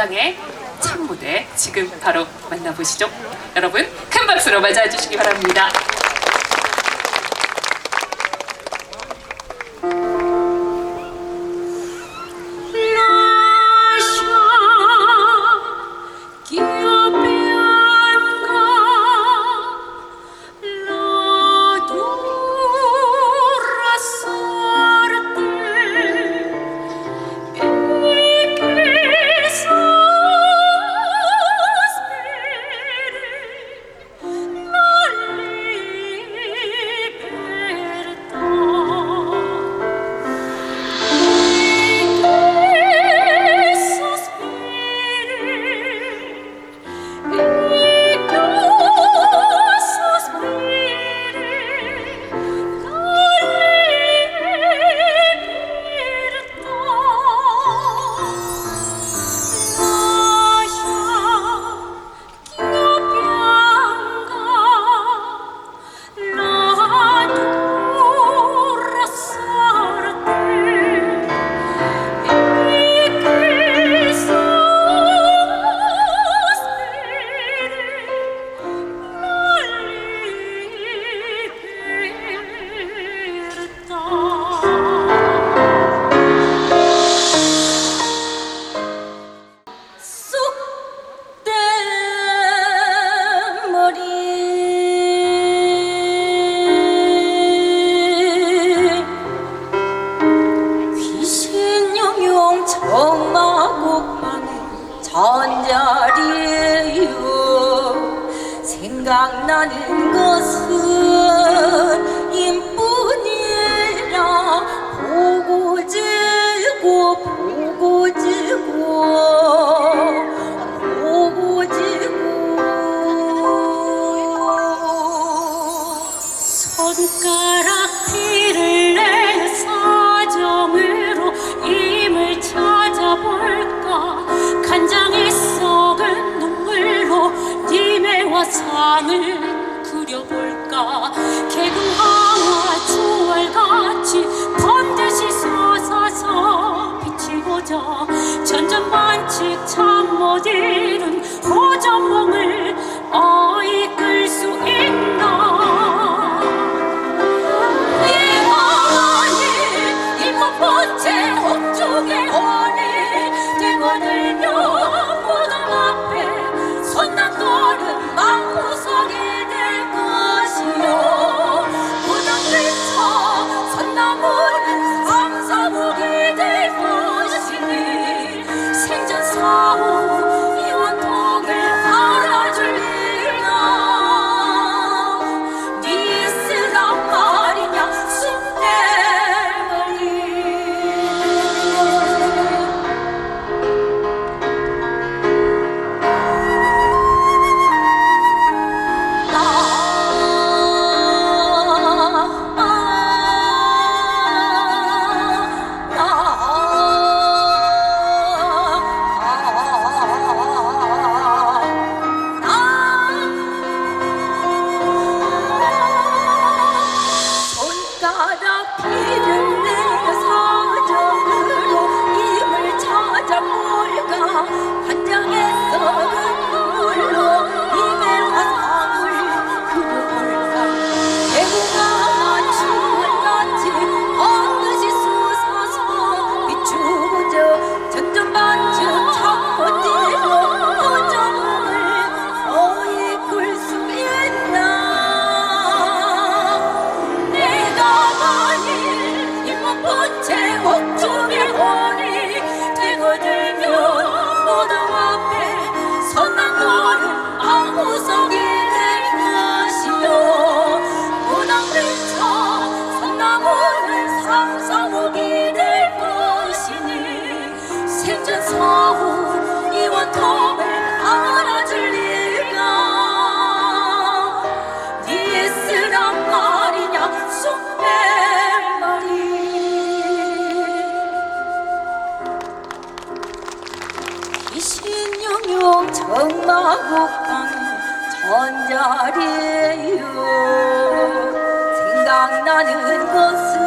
신랑의 첫 무대 지금 바로 만나보시죠. 여러분 큰 박수로 맞아주시기 바랍니다. 생각나는 것은 canım. 이 원통을 알아줄 리가? 니네 쓰란 말이냐 속내말이? 이신영영 정마곡방 전자리에요. 생각나는 것은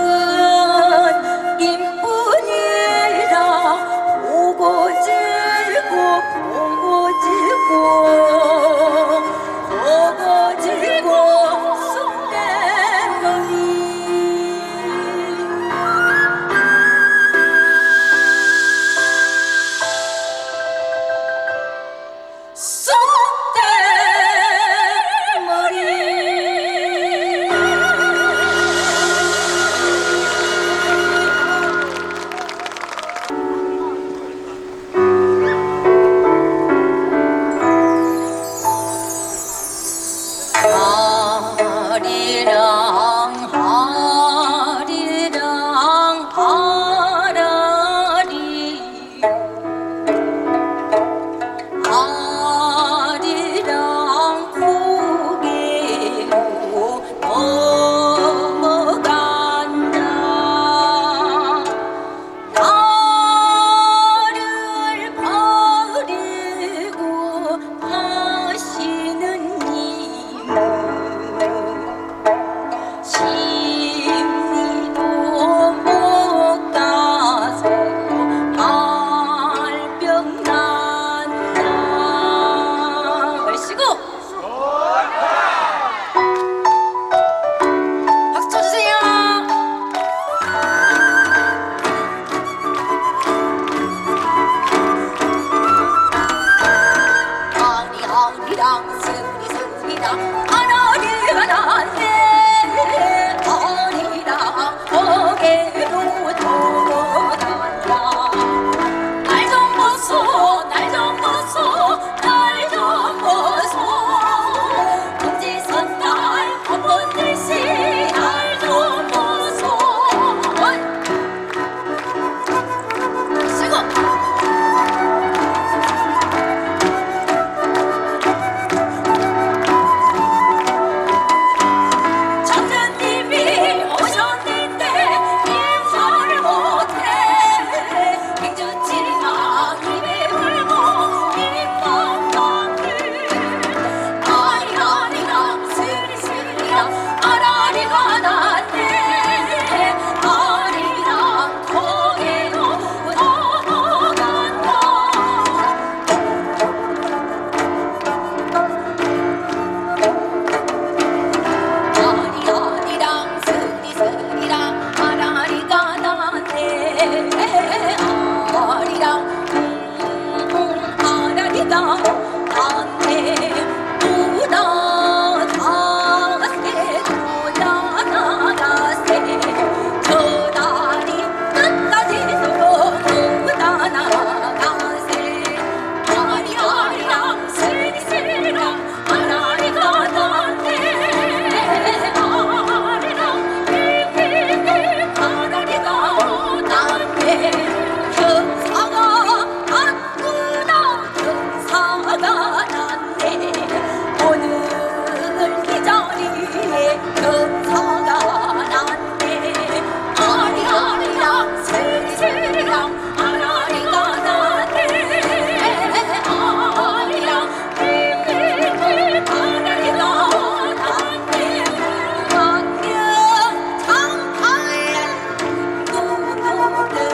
love.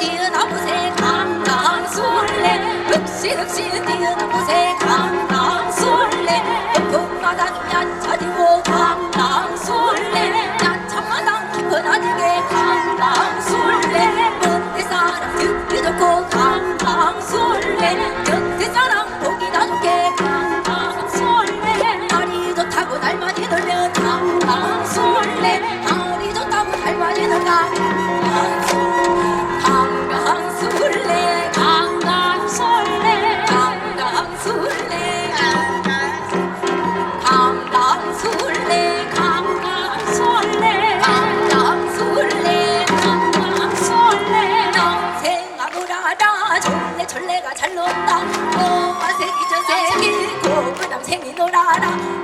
뛰어나 보세 강강 술래. 흑시 흑시 뛰어나 보세 강 전래가 잘 논다. 저아생이 저생이 고그남생이 놀아라.